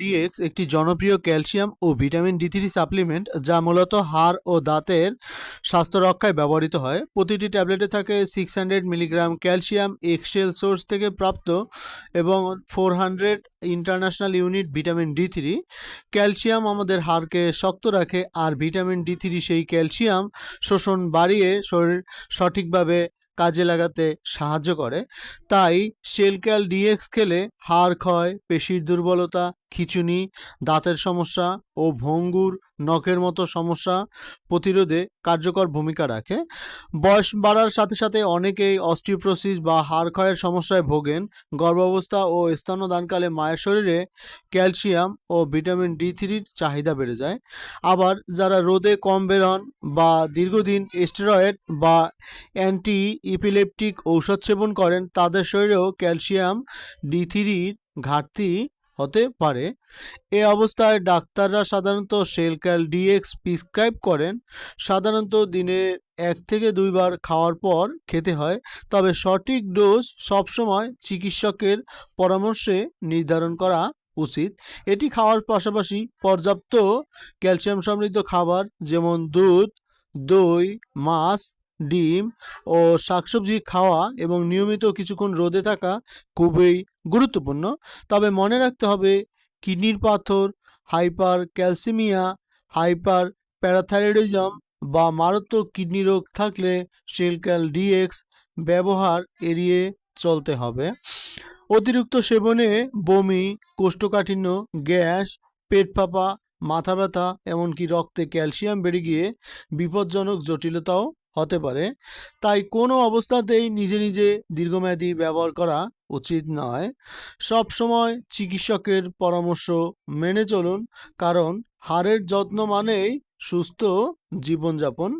Dx একটি জনপ্রিয় calcium ও ভিটামিন ডি থ্রি সাপ্লিমেন্ট যা মূলত হাড় ও দাঁতের স্বাস্থ্য রক্ষায় ব্যবহৃত হয়। প্রতিটি ট্যাবলেটে থাকে six hundred milligram calcium excel source থেকে প্রাপ্ত এবং four hundred international unit vitamin D three calcium আমাদের হাড়কে শক্ত রাখে আর ভিটামিন ডি থ্রি সেই ক্যালসিয়াম শোষণ বাড়িয়ে শরীর সঠিকভাবে কাজে লাগাতে সাহায্য করে। তাই সেলক্যাল ডিএক্স খেলে হাড় ক্ষয়, পেশির দুর্বলতা খিঁচুনি, দাঁতের সমস্যা ও ভঙ্গুর নখের মতো সমস্যা প্রতিরোধে কার্যকর ভূমিকা রাখে। বয়স বাড়ার সাথে সাথে অনেকেই অস্টিওপ্রোসিস বা হাড় ক্ষয়ের সমস্যায় ভোগেন। গর্ভাবস্থা ও স্তন্যদানকালে মায়ের শরীরে ক্যালসিয়াম ও ভিটামিন ডি থ্রির চাহিদা বেড়ে যায়। আবার যারা রোদে কম বেরোন বা দীর্ঘদিন স্টেরয়েড বা অ্যান্টি ইপিলেপটিক ঔষধ সেবন করেন, তাদের শরীরেও ক্যালসিয়াম ডি থ্রির ঘাটতি হতে পারে। এ অবস্থায় ডাক্তাররা সাধারণত সেলক্যাল ডিএক্স প্রিসক্রাইব করেন। সাধারণত দিনে এক থেকে দুইবার খাওয়ার পর খেতে হয়। তবে সঠিক ডোজ সবসময় চিকিৎসকের পরামর্শে নির্ধারণ করা উচিত। এটি খাওয়ার পাশাপাশি পর্যাপ্ত ক্যালসিয়াম সমৃদ্ধ খাবার যেমন দুধ, দই, মাছ ডিম ও শাকসবজি খাওয়া এবং নিয়মিত কিছুক্ষণ রোদে থাকা খুবই গুরুত্বপূর্ণ। তবে মনে রাখতে হবে, কিডনির পাথর হাইপার ক্যালসিমিয়া হাইপার প্যারাথাইরয়েডিজম বা মারাত্মক কিডনি রোগ থাকলে সেলক্যাল ডিএক্স ব্যবহার এড়িয়ে চলতে হবে। অতিরিক্ত সেবনে বমি, কোষ্ঠকাঠিন্য, গ্যাস, পেট ফাঁপা, মাথা ব্যথা, এমনকি রক্তে ক্যালসিয়াম বেড়ে গিয়ে বিপজ্জনক জটিলতাও হতে পারে। তাই কোনো অবস্থাতেই নিজে নিজে দীর্ঘমেয়াদী ব্যবহার করা উচিত নয়। সব সময় চিকিৎসকের পরামর্শ মেনে চলুন, কারণ হাড়ের যত্ন মানেই সুস্থ জীবনযাপন।